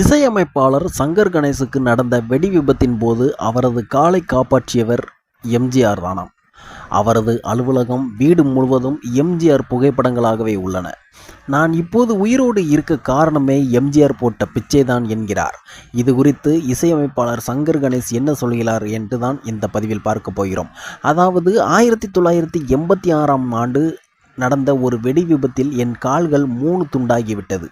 இசையமைப்பாளர் சங்கர் கணேசுக்கு நடந்த வெடி விபத்தின் போது அவரது காலை காப்பாற்றியவர் எம்ஜிஆர் தானாம். அவரது அலுவலகம் வீடு முழுவதும் எம்ஜிஆர் புகைப்படங்களாகவே உள்ளன. நான் இப்போது உயிரோடு இருக்க காரணமே எம்ஜிஆர் போட்ட பிச்சைதான் என்கிறார். இது குறித்து இசையமைப்பாளர் சங்கர் கணேஷ் என்ன சொல்கிறார் என்று தான் இந்த பதிவில் பார்க்க போகிறோம். அதாவது ஆயிரத்தி தொள்ளாயிரத்தி எண்பத்தி ஆறாம் ஆண்டு நடந்த ஒரு வெடி விபத்தில் என் கால்கள் மூணு துண்டாகிவிட்டது.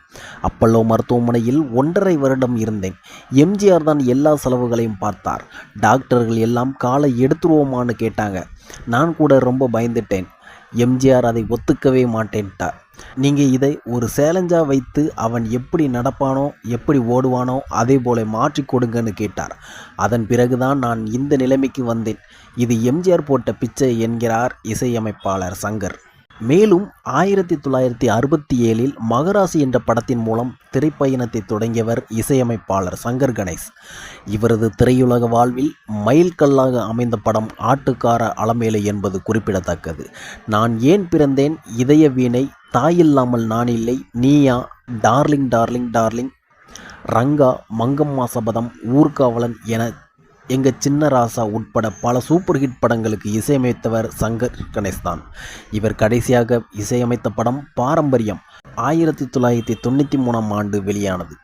அப்பல்லோ மருத்துவமனையில் ஒன்றரை வருடம் இருந்தேன். எம்ஜிஆர் தான் எல்லா செலவுகளையும் பார்த்தார். டாக்டர்கள் எல்லாம் காலை எடுத்துருவோமான்னு கேட்டாங்க. நான் கூட ரொம்ப பயந்துட்டேன். எம்ஜிஆர் அதை ஒத்துக்கவே மாட்டேன்ட்டார். நீங்கள் இதை ஒரு சேலஞ்சாக வைத்து அவன் எப்படி நடப்பானோ எப்படி ஓடுவானோ அதே போல மாற்றி கொடுங்கன்னு கேட்டார். அதன் பிறகுதான் நான் இந்த நிலைமைக்கு வந்தேன். இது எம்ஜிஆர் போட்ட பிச்சை என்கிறார் இசையமைப்பாளர் சங்கர். மேலும் ஆயிரத்தி தொள்ளாயிரத்தி அறுபத்தி ஏழில் மகராசி என்ற படத்தின் மூலம் திரைப்பயணத்தை தொடங்கியவர் இசையமைப்பாளர் சங்கர் கணேஷ். இவரது திரையுலக வாழ்வில் மைல்கல்லாக அமைந்த படம் ஆட்டுக்கார அலமேலை என்பது குறிப்பிடத்தக்கது. நான் ஏன் பிறந்தேன்? இதய வீணை தாயில்லாமல் நான் இல்லை. நீயா? Darling darling darling. Ranga Mangamma Sabatham Oorkavalan என எங்கள் சின்ன ராசா உட்பட பல சூப்பர் ஹிட் படங்களுக்கு இசையமைத்தவர் சங்கர் கணேஷ் தான் இவர் கடைசியாக இசையமைத்த படம் பாரம்பரியம் ஆயிரத்தி தொள்ளாயிரத்தி தொண்ணூற்றி மூணாம் ஆண்டு வெளியானது.